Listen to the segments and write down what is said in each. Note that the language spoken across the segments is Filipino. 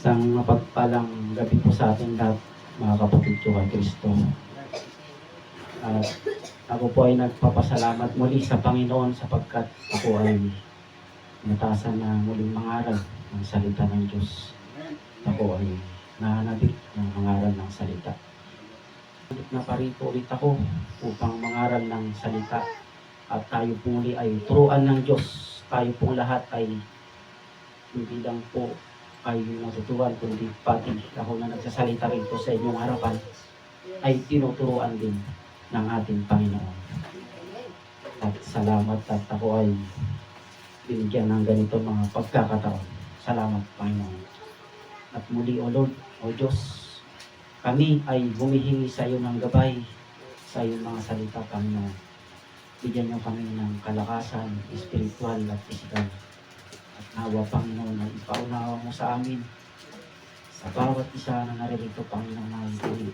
Isang mapagpalang gabi po sa ating lahat, mga kapatid ko kay Kristo. At ako po ay nagpapasalamat muli sa Panginoon sapagkat ako ay natasan na muling mangaral ng salita ng Diyos. Ako ay nahanapit ng mangaral ng salita. Na parito ulit ako upang mangaral ng salita at tayo po muli ay turuan ng Diyos. Tayo pong lahat ay hindi lang po ay natuturuan kundi pati ako na nagsasalita rito sa inyong harapan ay tinuturuan din ng ating Panginoon. At salamat at ako ay binigyan ng ganito mga pagkakataon. Salamat Panginoon. At muli o Lord, o Diyos, kami ay humihingi sa iyo ng gabay sa iyong mga salita Panginoon. Bigyan niyo kami ng kalakasan, espiritual at physical. At nawa Panginoon na ipaunawa mo sa amin sa bawat isa na naririto Panginoon na ituloy.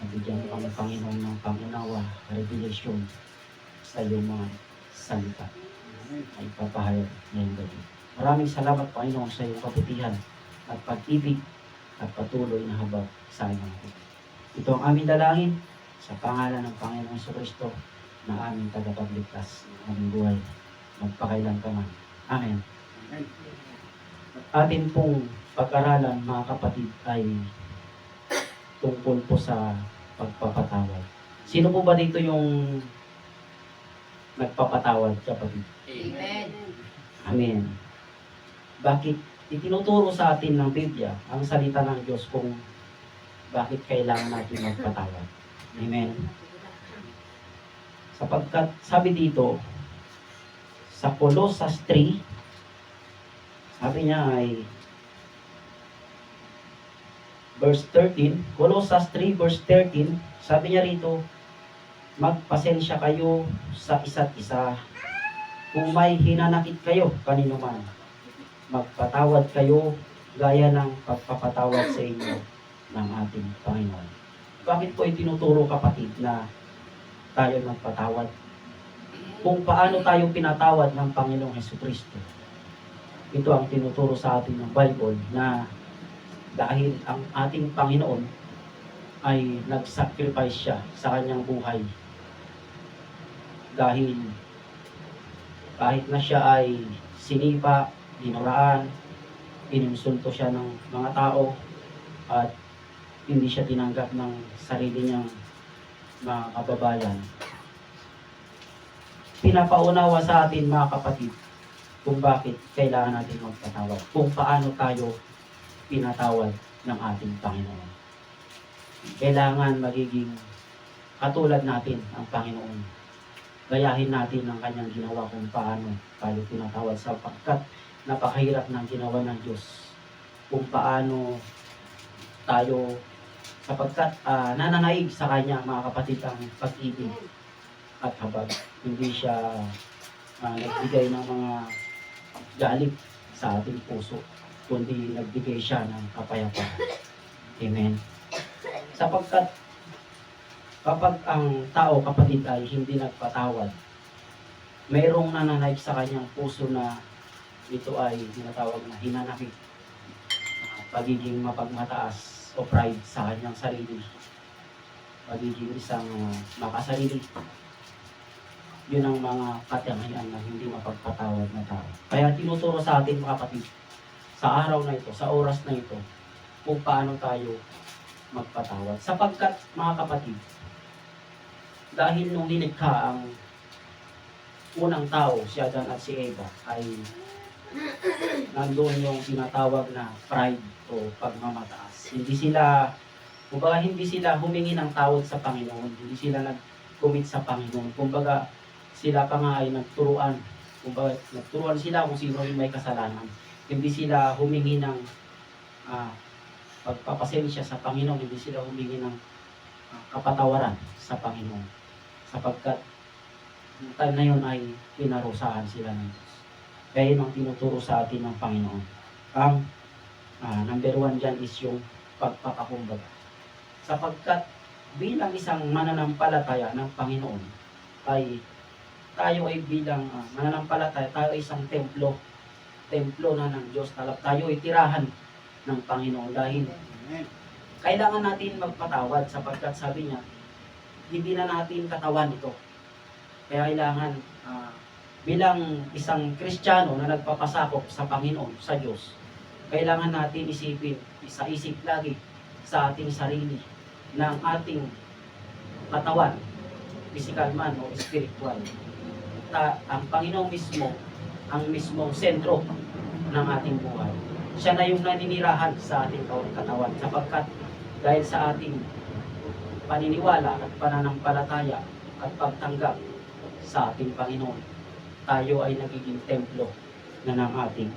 Nabigyan mo kami Panginoon ng pangunawa, revelation sa iyong mga salita na ipapahayag ngayong gabi. Maraming salamat Panginoon sa iyong kaputihan at pag-ibig at patuloy na habag sa aming mga Ito ang aming dalangin sa pangalan ng Panginoong Hesus Kristo na aming tagapagligtas ng aming buhay magpakailan ka man. Amen. Atin pong pag-aralan mga kapatid ay tungkol po sa pagpapatawad. Sino po ba dito yung nagpapatawad kapatid? Amen. Amen. Bakit itinuturo sa atin ng Biblia ang salita ng Diyos kung bakit kailangan natin magpatawad? Amen. Sapagkat sabi dito sa Colossus 3 sabi niya ay verse 13 Colossus 3 verse 13 sabi niya rito magpasensya kayo sa isa't isa kung may hinanakit kayo kanino man magpatawad kayo gaya ng pagpapatawad sa inyo ng ating Panginoon. Bakit po itinuturo kapatid na tayo magpatawad? Kung paano tayo pinatawad ng Panginoong Heso Kristo. Ito ang tinuturo sa atin ng Bible na dahil ang ating Panginoon ay nag-sacrifice siya sa kanyang buhay. Dahil kahit na siya ay sinipa, dinuraan, ininsulto siya ng mga tao at hindi siya tinanggap ng sarili niyang mga kababayan. Pinapaunawa sa atin mga kapatid kung bakit kailangan natin magpatawad. Kung paano tayo pinatawad ng ating Panginoon. Kailangan magiging katulad natin ang Panginoon. Gayahin natin ang kanyang ginawa kung paano tayo pinatawad sapagkat napakahirap ng ginawa ng Diyos kung paano tayo sapagkat ah, nananaig sa kanya mga kapatid ang pag-ibig at habag. Hindi siya ah, nagbigay ng mga galit sa ating puso kundi nagbigay siya ng kapayapaan. Amen. Sapagkat kapag ang tao kapatid ay hindi nagpatawad, mayroong nananaig sa kanyang puso na ito ay tinatawag na hinanakit, ah, pagiging mapagmataas o pride sa kanyang sarili, pagiging isang ah, makasarili. Yun ang mga katangian na hindi mapagpatawad na tao. Kaya tinuturo sa atin mga kapatid, sa araw na ito, sa oras na ito, kung paano tayo magpatawad. Sapagkat mga kapatid, dahil nung nilikha ang unang tao, si Adan at si Eva, ay nandun yung tinatawag na pride o pagmamataas. Hindi sila, kumbaga hindi sila humingi ng tawad sa Panginoon. Hindi sila nag-commit sa Panginoon. Kumbaga, sila pa nga ay nagturuan. Kumbaga, nagturuan sila kung sino yung may kasalanan. Hindi sila humingi ng ah, pagpapasensya sa Panginoon. Hindi sila humingi ng ah, kapatawaran sa Panginoon. Sapagkat yung time na yun ay pinarusahan sila ng Diyos. Kaya yun ang tinuturo sa atin ng Panginoon. Ang ah, number one dyan is yung pagpapakumbaga. Sapagkat bilang isang mananampalataya ng Panginoon ay tayo ay bilang ah, mananampalataya, tayo ay isang templo. Templo na ng Diyos. Talap tayo ay tirahan ng Panginoon dahil kailangan natin magpatawad sapagkat sabi niya, hindi na natin katawan ito. Kaya kailangan ah, bilang isang Kristiyano na nagpapasakop sa Panginoon, sa Diyos, kailangan natin isipin, isa-isip lagi sa ating sarili ng ating katawan, physical man o spiritual. Ta, ang Panginoon mismo, ang mismong sentro ng ating buhay. Siya na yung naninirahan sa ating katawan sapagkat dahil sa ating paniniwala at pananampalataya at pagtanggap sa ating Panginoon, tayo ay nagiging templo na ng ating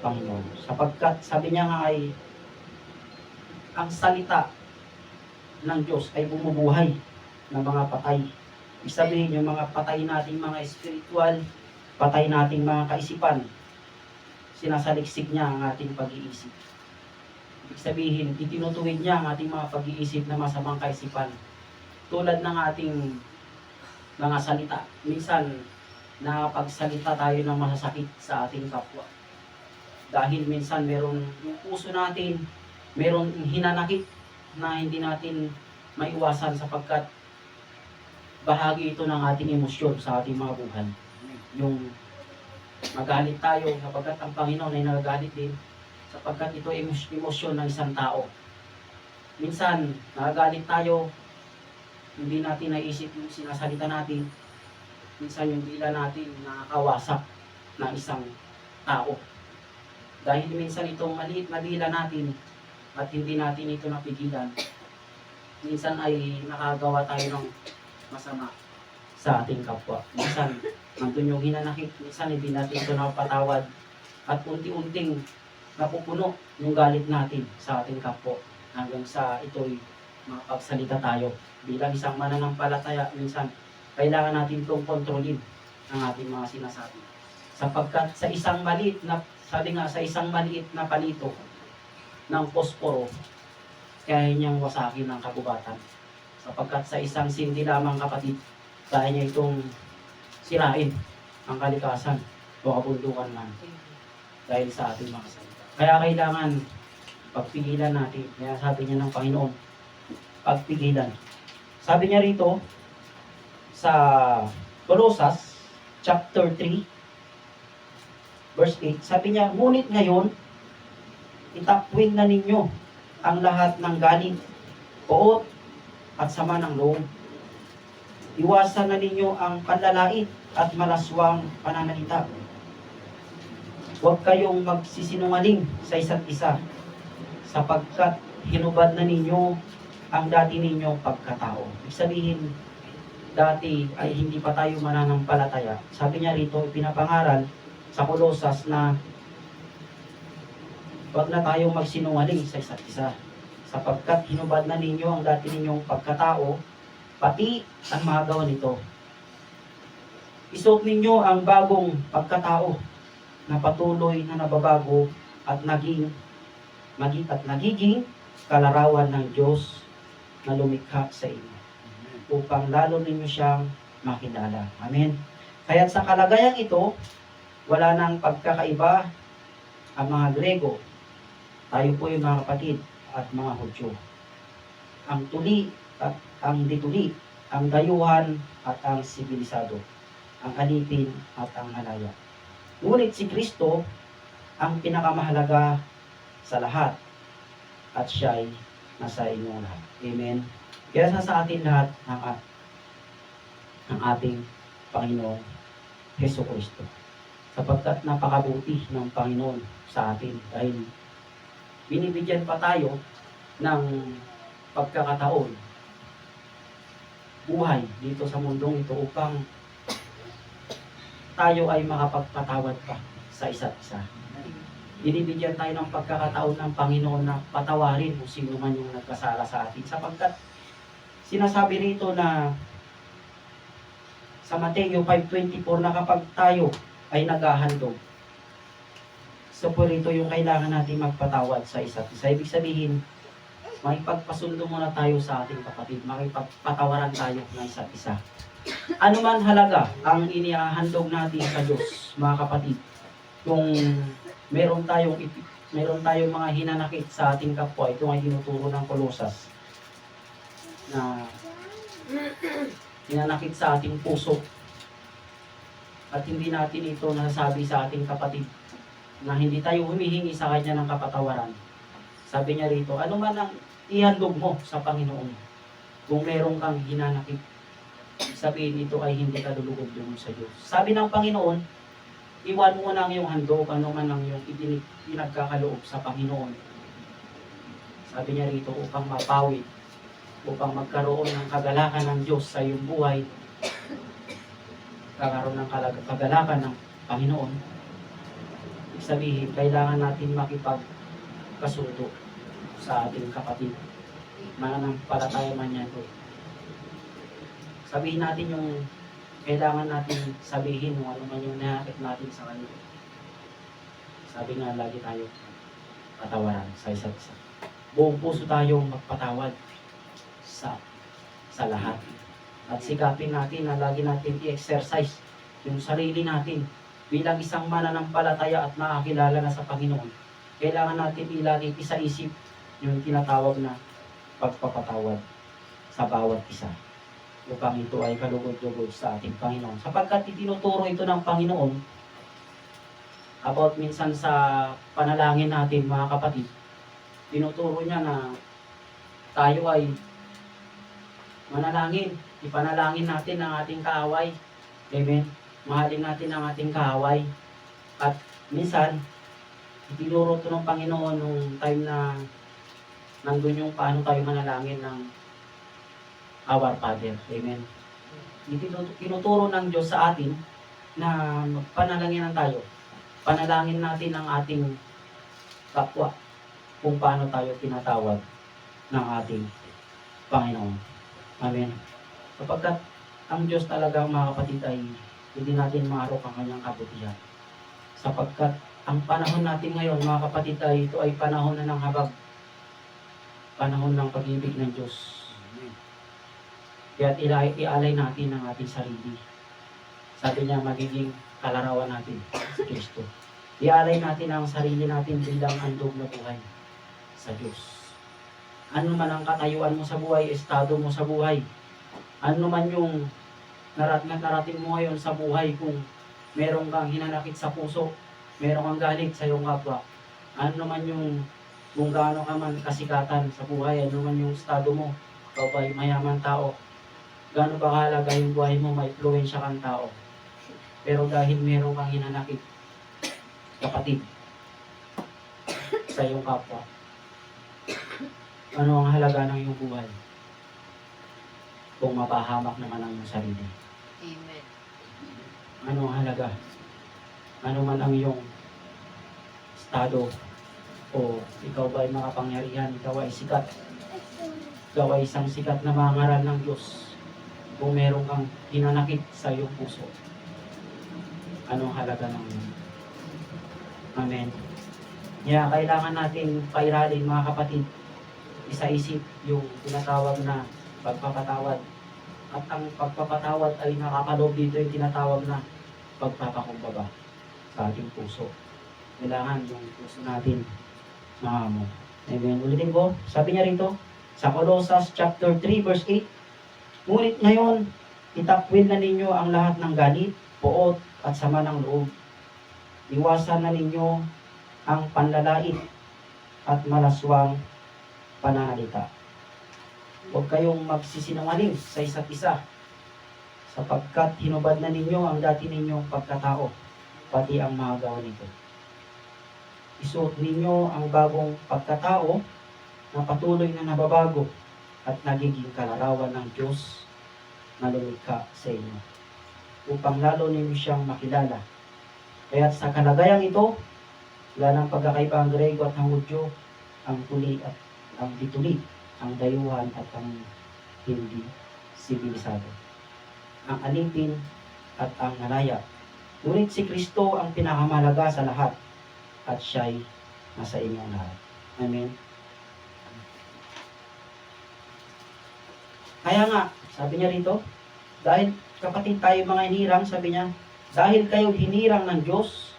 Panginoon. Sapagkat sabi niya nga ay ang salita ng Diyos ay bumubuhay ng mga patay. Ibig sabihin yung mga patay nating mga spiritual, patay nating mga kaisipan, sinasaliksik niya ang ating pag-iisip. Ibig sabihin, itinutuwid niya ang ating mga pag-iisip na masamang kaisipan. Tulad ng ating mga salita. Minsan, nakapagsalita tayo ng masasakit sa ating kapwa. Dahil minsan meron yung puso natin, meron hinanakit na hindi natin maiwasan sapagkat bahagi ito ng ating emosyon sa ating mga buhay. Yung magalit tayo sapagkat ang Panginoon ay nagagalit din sapagkat ito ay emos- emosyon ng isang tao. Minsan, nagagalit tayo, hindi natin naisip yung sinasalita natin. Minsan yung dila natin nakakawasak ng isang tao. Dahil minsan itong maliit na dila natin at hindi natin ito napigilan, minsan ay nakagawa tayo ng masama sa ating kapwa. Minsan, nandun yung hinanakit, minsan hindi natin ito napatawad at unti-unting napupuno yung galit natin sa ating kapwa hanggang sa ito'y makapagsalita tayo. Bilang isang mananampalataya, minsan kailangan natin itong kontrolin ang ating mga sinasabi. Sapagkat sa isang maliit na, sabi nga, sa isang maliit na palito ng posporo, kaya niyang wasakin ang kabubatan. Sapagkat sa isang sindi lamang kapatid, kaya niya itong sirain ang kalikasan o kabundukan man dahil sa ating mga salita. Kaya kailangan pagpigilan natin. Kaya sabi niya ng Panginoon, pagpigilan. Sabi niya rito sa Colossus chapter 3 verse 8, sabi niya, ngunit ngayon, itakwin na ninyo ang lahat ng galit, poot, at sama ng loob. Iwasan na ninyo ang panlalait at malaswang pananalita. Huwag kayong magsisinungaling sa isa't isa, sapagkat hinubad na ninyo ang dati ninyong pagkatao. Ibig sabihin, dati ay hindi pa tayo mananampalataya. Sabi niya rito, pinapangaral sa Kolosas na huwag na tayong magsinungaling sa isa't isa sapagkat hinubad na ninyo ang dati ninyong pagkatao, pati ang mga gawa nito. Isuot ninyo ang bagong pagkatao na patuloy na nababago at naging magi, at nagiging kalarawan ng Diyos na lumikha sa inyo upang lalo ninyo siyang makilala. Amen. Kaya sa kalagayang ito, wala nang pagkakaiba ang mga Grego. Tayo po yung mga kapatid at mga Hudyo. Ang tuli at ang dituli, ang dayuhan at ang sibilisado, ang alipin at ang halaya. Ngunit si Kristo ang pinakamahalaga sa lahat at siya ay nasa inyong lahat. Amen. Kaya sa sa atin lahat ng, at- ng ating Panginoong Heso Kristo. Sapagkat napakabuti ng Panginoon sa atin dahil binibigyan pa tayo ng pagkakataon buhay dito sa mundong ito upang tayo ay makapagpatawad pa sa isa't isa. Binibigyan tayo ng pagkakataon ng Panginoon na patawarin kung sino man yung nagkasala sa atin. Sapagkat sinasabi rito na sa Mateo 5.24 na kapag tayo ay naghahandog, so po yung kailangan natin magpatawad sa isa't isa. Ibig sabihin, makipagpasundo muna tayo sa ating kapatid, makipagpatawaran tayo ng isa't isa. Ano man halaga ang inihahandog natin sa Diyos, mga kapatid, kung meron tayong meron tayong mga hinanakit sa ating kapwa. Ito ay tinuturo ng Kolosas na hinanakit sa ating puso. At hindi natin ito nasasabi sa ating kapatid na hindi tayo humihingi sa kanya ng kapatawaran. Sabi niya rito, ano man ang ihandog mo sa Panginoon kung meron kang hinanakit sabihin ito ay hindi ka lulugod yung sa Diyos. Sabi ng Panginoon, iwan mo na ang iyong handog, ano man ang iyong pinagkakaloob sa Panginoon. Sabi niya rito, upang mapawi, upang magkaroon ng kagalakan ng Diyos sa iyong buhay, kakaroon ng kagalakan ng Panginoon. Sabihin, kailangan natin makipagkasundo sa ating kapatid. Mananampalataya man yan o sabihin natin yung kailangan natin sabihin kung ano man yung nakakit natin sa kanila. Sabi nga lagi tayo patawaran sa isa't isa. Buong puso tayong magpatawad sa sa lahat. At sikapin natin na lagi natin i-exercise yung sarili natin bilang isang mananampalataya at nakakilala na sa Panginoon. Kailangan natin ilagay sa isip yung tinatawag na pagpapatawad sa bawat isa upang ito ay kalugod-lugod sa ating Panginoon. Sapagkat itinuturo ito ng Panginoon about minsan sa panalangin natin mga kapatid, tinuturo niya na tayo ay manalangin. Ipanalangin natin ang ating kaaway. Amen. Mahalin natin ang ating kaaway. At minsan, itinuro ito ng Panginoon nung time na nandun yung paano tayo manalangin ng our Father. Amen. Tinuturo ng Diyos sa atin na panalangin tayo. Panalangin natin ang ating kapwa kung paano tayo tinatawag ng ating Panginoon. Amen. Kapagkat ang Diyos talaga mga kapatid ay hindi natin maarok ang kanyang kabutihan. Sapagkat ang panahon natin ngayon mga kapatid ay ito ay panahon na ng habag. Panahon ng pag-ibig ng Diyos. Kaya ialay natin ang ating sarili. Sabi niya, magiging kalarawan natin sa Kristo. Ialay natin ang sarili natin bilang handog na buhay sa Diyos. Ano man ang katayuan mo sa buhay, estado mo sa buhay, ano man yung narat na narating mo ngayon sa buhay kung meron kang hinanakit sa puso, meron kang galit sa iyong kapwa, ano man yung kung gaano ka man kasikatan sa buhay, ano man yung estado mo, ikaw ba'y mayaman tao, gaano ba kahalaga yung buhay mo, may influensya kang tao. Pero dahil meron kang hinanakit, kapatid, sa iyong kapwa, ano ang halaga ng iyong buhay? Kung mapahamak naman ang iyong sarili. Amen. Ano ang halaga? Ano man ang iyong estado o ikaw ba ay makapangyarihan, ikaw ay sikat, ikaw ay isang sikat na mga ngaral ng Diyos kung meron kang hinanakit sa iyong puso. Ano ang halaga ng Amen. Kaya kailangan natin pairalin mga kapatid, isa-isip yung tinatawag na pagpapatawad. At ang pagpapatawad ay nakakalob dito yung tinatawag na pagpapakumbaba sa ating puso. Kailangan yung puso natin maamo. Amen. Ulitin ko, sabi niya rito, sa Colossus chapter 3 verse 8, Ngunit ngayon, itakwil na ninyo ang lahat ng galit, poot, at sama ng loob. Iwasan na ninyo ang panlalait at malaswang pananalita. Huwag kayong magsisinungaling sa isa't isa sapagkat hinubad na ninyo ang dati ninyong pagkatao, pati ang mga gawa nito. Isuot ninyo ang bagong pagkatao na patuloy na nababago at nagiging kalarawan ng Diyos na lumikha sa inyo upang lalo ninyo siyang makilala. Kaya sa kalagayang ito, wala ng pagkakaiba ang Grego at ang Hudyo, ang tuli at ang dituli, ang dayuhan at ang hindi sibilisado. Ang alipin at ang nalaya. Ngunit si Kristo ang pinakamalaga sa lahat at siya'y nasa inyong lahat. Amen. Kaya nga, sabi niya rito, dahil kapatid tayo mga hinirang, sabi niya, dahil kayo hinirang ng Diyos,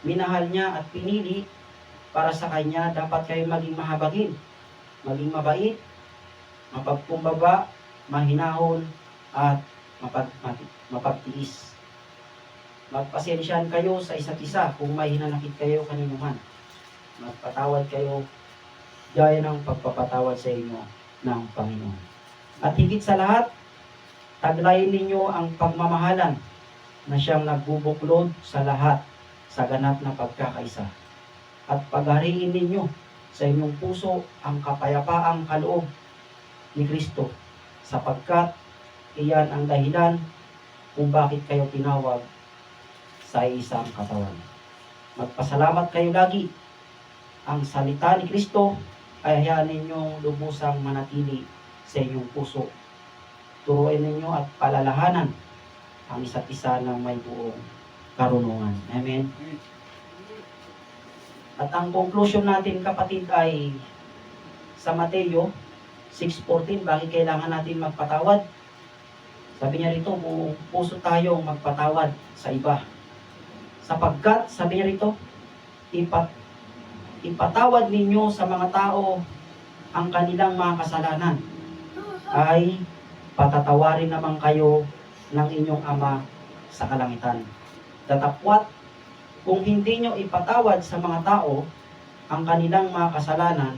minahal niya at pinili, para sa Kanya, dapat kayo maging mahabagin, maging mabait, mapagkumbaba, mahinahon, at mapag, mapagtiis. Magpasensyahan kayo sa isa't isa kung may hinanakit kayo kanino man. Magpatawad kayo gaya ng pagpapatawad sa inyo ng Panginoon. At higit sa lahat, taglayin ninyo ang pagmamahalan na siyang nagbubuklod sa lahat sa ganap na pagkakaisa. At paghariin ninyo sa inyong puso ang kapayapaang kaloob ni Kristo sapagkat iyan ang dahilan kung bakit kayo tinawag sa isang katawan. Magpasalamat kayo lagi. Ang salita ni Kristo ay hayaan ninyong lubusang manatili sa inyong puso. Turuin ninyo at palalahanan ang isa't isa ng may buong karunungan. Amen. At ang conclusion natin kapatid ay sa Mateo 6.14, bakit kailangan natin magpatawad? Sabi niya rito, puso tayong magpatawad sa iba. Sapagkat, sabi niya rito, ipat, ipatawad ninyo sa mga tao ang kanilang mga kasalanan ay patatawarin naman kayo ng inyong ama sa kalangitan. Datapwat, kung hindi nyo ipatawad sa mga tao ang kanilang mga kasalanan,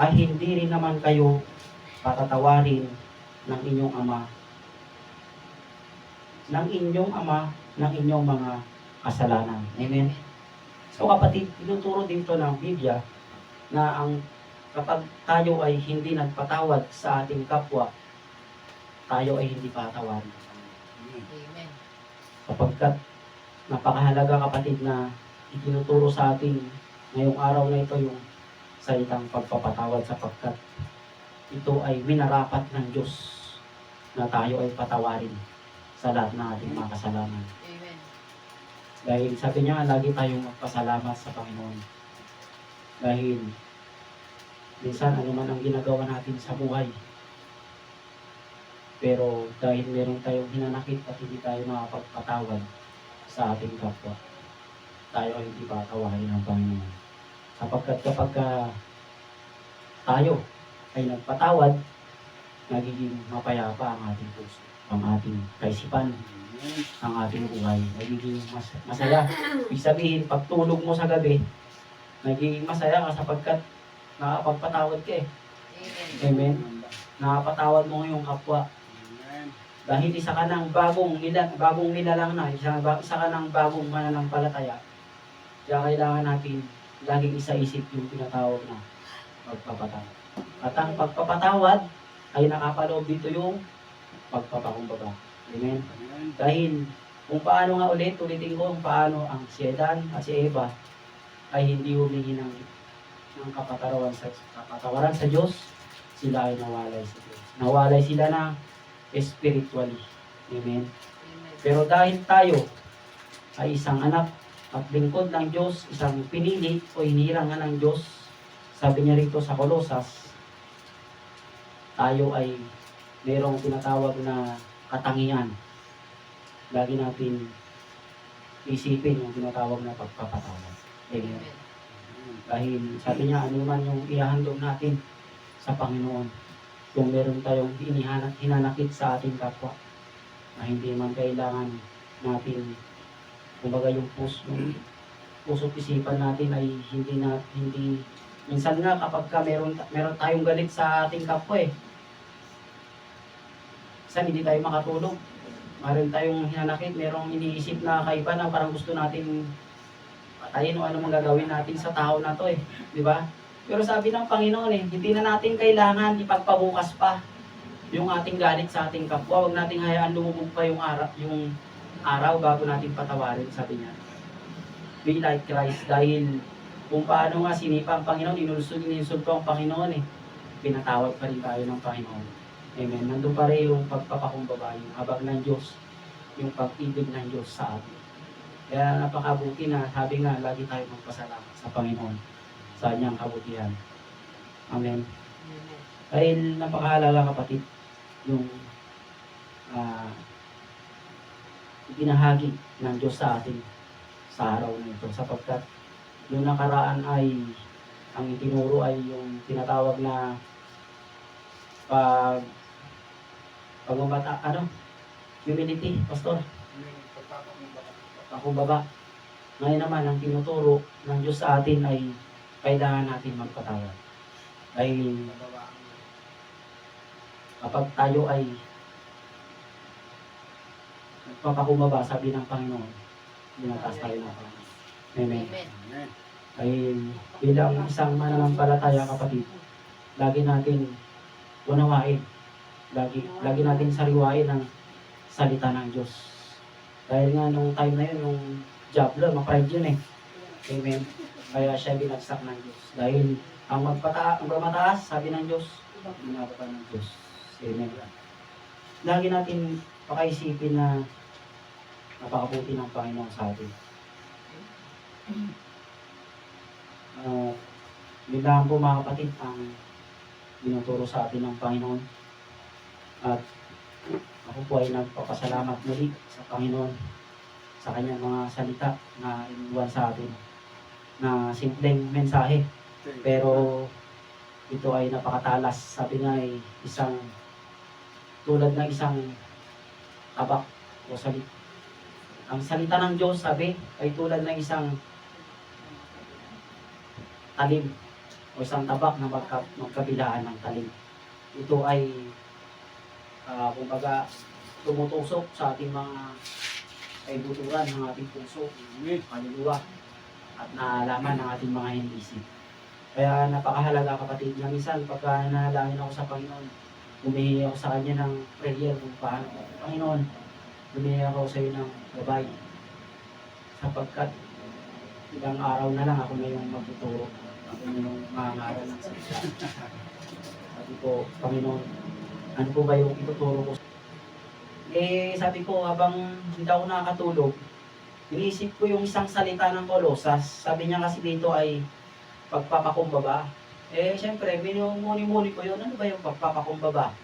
ay hindi rin naman kayo patatawarin ng inyong ama ng inyong ama ng inyong mga kasalanan. Amen. So kapatid, tinuturo dito ng Biblia na ang kapag tayo ay hindi nagpatawad sa ating kapwa, tayo ay hindi patawarin. Amen. Sapagkat napakahalaga kapatid na itinuturo sa atin ngayong araw na ito yung salitang pagpapatawad sapagkat ito ay minarapat ng Diyos na tayo ay patawarin sa lahat ng ating mga kasalanan. Amen. Dahil sabi niya, lagi tayong magpasalamat sa Panginoon. Dahil minsan ano man ang ginagawa natin sa buhay. Pero dahil meron tayong hinanakit at hindi tayo makapagpatawad sa ating kapwa, tayo ay hindi patawarin ng Panginoon. Sapagkat kapag ka tayo ay nagpatawad, nagiging mapayapa ang ating puso, ang ating kaisipan, ang ating buhay. Nagiging mas, masaya. Ibig sabihin, pag tulog mo sa gabi, nagiging masaya ka sapagkat nakapagpatawad ka eh. Amen. Amen. Nakapatawad mo ngayong kapwa. Dahil isa ka ng bagong nila, bagong nilalang na, isa, isa ka ng bagong mananampalataya. Kaya kailangan natin laging isa-isip yung tinatawag na pagpapatawad. At ang pagpapatawad ay nakapaloob dito yung pagpapakumbaba. Amen. Dahil kung paano nga ulit, ulitin ko kung paano ang si Edan at si Eva ay hindi humingi ng, ng kapatawaran sa, kapatawaran sa Diyos, sila ay nawalay sa Diyos. Nawalay sila na spiritually. Amen. Amen. Pero dahil tayo ay isang anak at lingkod ng Diyos, isang pinili o hinirangan ng Diyos, sabi niya rito sa Kolosas, tayo ay mayroong tinatawag na katangian. Lagi natin isipin yung tinatawag na pagpapatawad. Amen. Amen. Dahil sabi niya, ano man yung ihahandog natin sa Panginoon. Kung meron tayong inihanap, hinanakit sa ating kapwa, na hindi man kailangan natin, kumbaga yung puso, puso isipan natin ay hindi na, hindi, minsan nga kapag ka meron, meron tayong galit sa ating kapwa eh, minsan hindi tayo makatulog. Meron tayong hinanakit, merong iniisip na kaiba na parang gusto natin patayin o ano mang gagawin natin sa tao na to eh. Di ba? Pero sabi ng Panginoon eh, hindi na natin kailangan ipagpabukas pa yung ating galit sa ating kapwa. Huwag nating hayaan lumubog pa yung araw, yung araw bago natin patawarin, sabi niya. Be like Christ dahil kung paano nga sinipa ang Panginoon, inulsog, ininsulto ang Panginoon eh. Pinatawad pa rin tayo ng Panginoon. Amen. Nandun pa rin yung pagpapakumbaba, yung habag ng Diyos, yung pag-ibig ng Diyos sa atin. Kaya napakabuti na sabi nga, lagi tayo magpasalamat sa Panginoon sa kanyang kabutihan. Amen. Amen. Dahil napakahalaga kapatid, yung ah binahagi ng Diyos sa atin sa araw na ito sapagkat yung nakaraan ay ang itinuro ay yung tinatawag na pag pagmamata, ano? Humility, pastor. Pakumbaba. Ngayon naman, ang tinuturo ng Diyos sa atin ay kailangan natin magpatawad. Dahil kapag tayo ay nagpapakumbaba, sabi ng Panginoon, binataas tayo ng Panginoon. Amen. Amen. Ay bilang isang mananampalataya kapatid, lagi natin unawain, lagi, lagi natin sariwain ang salita ng Diyos. Dahil nga nung time na yun, nung Diablo, ma-pride yun eh. Amen. Kaya siya binagsak ng Diyos. Dahil ang magpata ang mataas, sabi ng Diyos, binababa ng Diyos. Amen. Lagi natin pakaisipin na napakabuti ng Panginoon sa atin. Uh, lang po mga kapatid ang binuturo sa atin ng Panginoon. At ako po ay nagpapasalamat muli sa Panginoon sa kanyang mga salita na iniwan sa atin na simpleng mensahe. Pero ito ay napakatalas. Sabi nga ay isang tulad ng isang tabak o salit ang salita ng Diyos sabi ay tulad ng isang talim o isang tabak na magka, magkabilaan ng talim. Ito ay ah, kumbaga tumutusok sa ating mga kaibuturan ng ating puso, kaluluwa, at naalaman ng ating mga hindi Kaya napakahalaga kapatid na minsan pagka nanalangin ako sa Panginoon, humihingi ako sa Kanya ng prayer kung paano. Panginoon, humihingi ako sa iyo ng gabay. Sapagkat ilang araw na lang ako na magtuturo. Ako na yung mangaral ng salita. Sabi ko, Panginoon, ano po ba yung ituturo ko eh, sabi ko, habang hindi ako nakakatulog, iniisip ko yung isang salita ng Kolosas. Sabi niya kasi dito ay pagpapakumbaba. Eh, syempre, minumuni-muni ko yun. Ano ba yung pagpapakumbaba?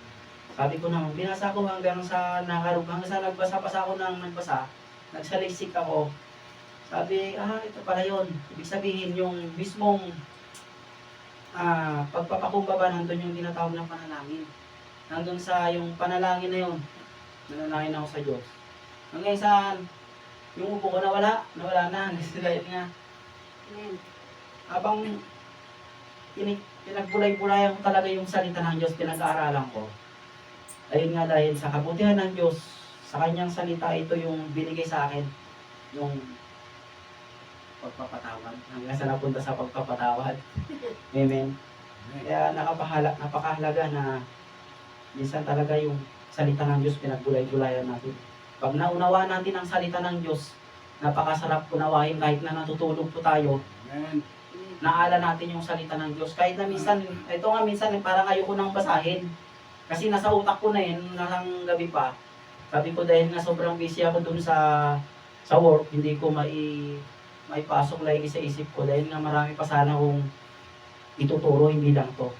Sabi ko naman, binasa ko hanggang sa nakarug, hanggang sa nagbasa-basa ako ng nagbasa, nagsalisik ako. Sabi, ah, ito pala yun. Ibig sabihin, yung mismong ah, pagpapakumbaba, nandun yung tinatawag ng panalangin. Nandun sa yung panalangin na yun, nanalangin ako sa Diyos. Hanggang saan, yung upo ko nawala, nawala na, dahil nga, habang pinig, pinagbulay-bulayan ko talaga yung salita ng Diyos, pinag-aaralan ko. Ayun nga dahil sa kabutihan ng Diyos, sa kanyang salita, ito yung binigay sa akin, yung pagpapatawad. Hanggang sa napunta sa pagpapatawad. Amen. Kaya nakapahala, napakahalaga na minsan talaga yung salita ng Diyos pinagbulay-bulayan natin. Pag naunawa natin ang salita ng Diyos, napakasarap unawain kahit na natutulog po tayo, naala natin yung salita ng Diyos. Kahit na minsan, ito nga minsan, parang ayoko nang basahin. Kasi nasa utak ko na yun, nasang gabi pa. Sabi ko dahil nga sobrang busy ako dun sa sa work, hindi ko mai maipasok lagi sa isip ko dahil nga marami pa sana kung ituturo, hindi lang to.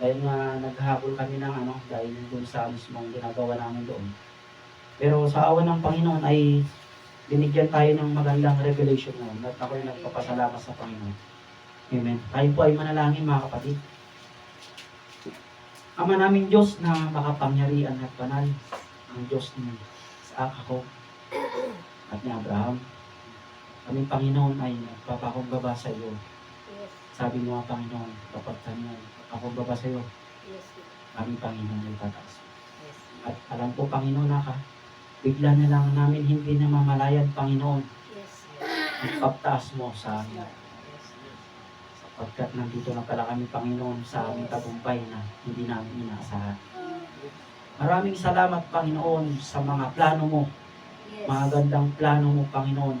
Dahil nga naghahabol kami ng ano, dahil dun sa mismong ginagawa namin doon. Pero sa awan ng Panginoon ay binigyan tayo ng magandang revelation ngayon at ako'y nagpapasalamat sa Panginoon. Amen. Tayo po ay manalangin mga kapatid. Ama namin Diyos na makapangyarihan at banal, ang Diyos ni Isaac ako at ni Abraham. Kami Panginoon ay nagpapakumbaba sa iyo. Sabi mo nga Panginoon, kapag kami ay nagpapakumbaba sa iyo, kami Panginoon ay tataas. At alam ko Panginoon na ka, bigla na lang namin hindi na mamalayan Panginoon ang pagtaas mo sa amin. Sapagkat nandito na pala kami Panginoon sa aming tagumpay na hindi namin inaasahan. Maraming salamat Panginoon sa mga plano mo, mga gandang plano mo Panginoon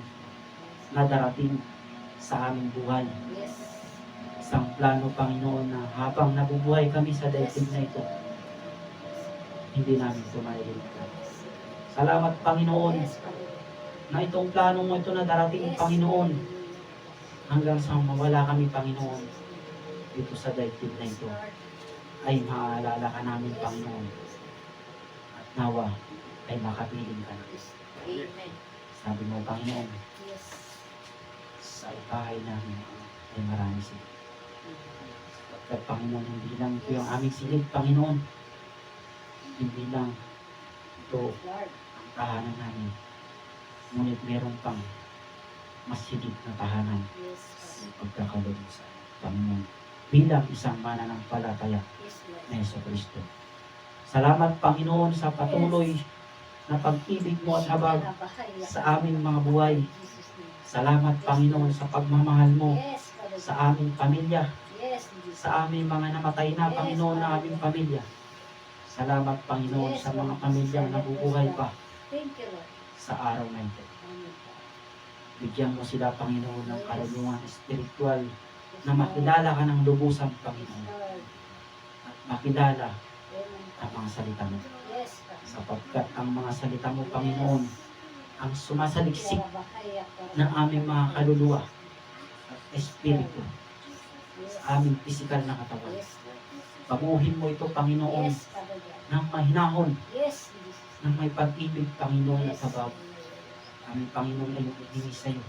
na darating sa aming buhay. Isang plano Panginoon na habang nabubuhay kami sa daigdig na ito, hindi namin ito mailigtas. Salamat Panginoon na itong plano mo ito na darating Panginoon hanggang sa mawala kami Panginoon dito sa daigdig na ito ay maaalala ka namin Panginoon at nawa ay makapiling ka na. Amen. Sabi mo Panginoon, sa sa bahay namin ay marami sila. At Panginoon, hindi lang ito yung aming silid, Panginoon. Hindi lang ito tahanan namin. Ngunit meron pang mas higit na tahanan Yes, sa pagkakaloob sa Panginoon. Bilang isang mananampalataya Yes, na Yeso Kristo. Salamat Panginoon sa patuloy na pag-ibig mo at habag sa aming mga buhay. Salamat Panginoon sa pagmamahal mo Yes, sa aming pamilya, Yes, sa aming mga namatay na Panginoon na aming pamilya. Salamat Panginoon sa mga pamilyang nabubuhay pa Thank you, Lord. sa araw na ito. Amen. Bigyan mo sila Panginoon ng karunungan espiritual na makilala ka ng lubusang Panginoon Lord. at makilala Amen. ang mga salita mo. Yes, Father. Sapagkat ang mga salita mo Panginoon ang sumasaliksik ng aming mga kaluluwa at espiritu sa aming pisikal na katawan. Yes, Lord. Mo ito Panginoon Yes, Father God. ng mahinahon, Yes. Ng may pag-ibig Panginoon at Yes. sabaw. Aming Panginoon ay humihingi sa iyo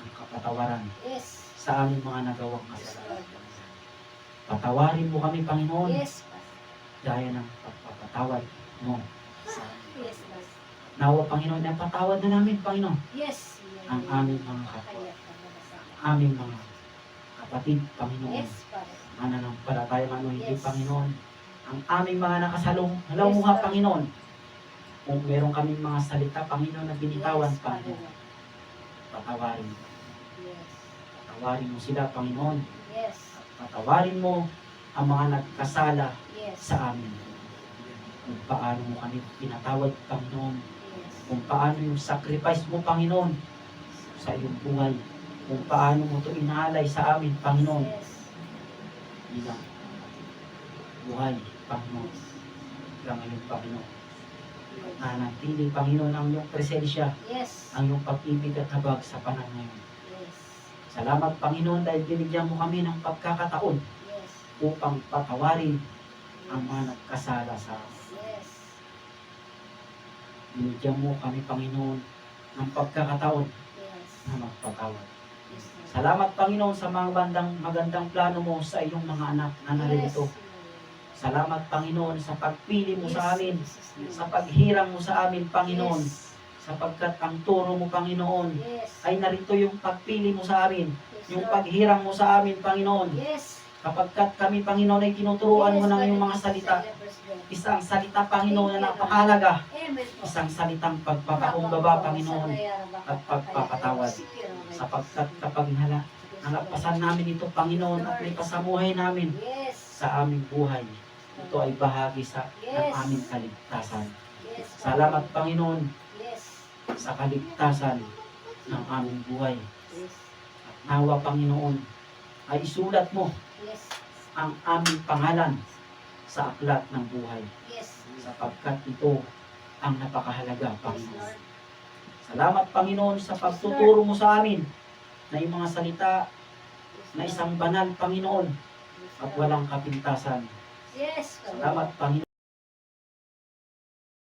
ng kapatawaran Yes. sa aming mga nagawang kasalanan. Patawarin mo kami Panginoon Yes, gaya ng pagpapatawad mo sa amin. Nawa Panginoon, napatawad na namin Panginoon Yes. ang aming mga kapwa, aming mga kapatid Panginoon. Mananampalataya man o hindi, Yes. Panginoon. Ang aming mga nakasalong halamuha, Lord. Panginoon. Kung meron kaming mga salita, Panginoon, na binitawan, Yes, Panginoon, patawarin mo. Yes. Patawarin mo sila, Panginoon. Yes. Patawarin mo ang mga nagkasala Yes. sa amin. Kung paano mo kami pinatawad, Panginoon. Yes. Kung paano yung sacrifice mo, Panginoon, sa iyong buhay. Kung paano mo ito inaalay sa amin, Panginoon. Yes. Bilang buhay, Panginoon. Bilang iyong Panginoon. nanatili, Panginoon, ang iyong presensya, Yes. ang iyong pag-ibig at habag sa panahon ngayon. Yes. Salamat, Panginoon, dahil binigyan mo kami ng pagkakataon Yes. upang patawarin ang mga nagkasala sa amin. Yes. Binigyan mo kami, Panginoon, ng pagkakataon Yes. na magpatawad. Yes. Salamat, Panginoon, sa mga bandang, magandang plano mo sa iyong mga anak na narito. Yes. Salamat, Panginoon, sa pagpili mo sa Yes, amin, Jesus name. sa paghirang mo sa amin, Panginoon, Yes. sapagkat ang turo mo, Panginoon, Yes. ay narito yung pagpili mo sa amin, Yes, yung Lord. paghirang mo sa amin, Panginoon. Yes. Kapagkat kami, Panginoon, ay tinuturuan mo ng iyong mga salita. Isang salita, Panginoon, na napakahalaga. Isang salitang pagpapakumbaba, Panginoon, at pagpapatawad. Sapagkat kapag hala, nalapasan namin ito, Panginoon, at may pasamuhay namin Yes. sa aming buhay, ito ay bahagi sa ng Yes. aming kaligtasan. Yes. Salamat, Panginoon, Yes. sa kaligtasan ng aming buhay. Yes. At nawa, Panginoon, ay isulat mo Yes. ang aming pangalan sa aklat ng buhay Yes. sapagkat ito ang napakahalaga, Yes, Panginoon. Lord. Salamat, Panginoon, sa pagtuturo mo sa amin na yung mga salita Yes, na isang banal, Panginoon, Yes, at walang kapintasan. Yes. Salamat, Panginoon.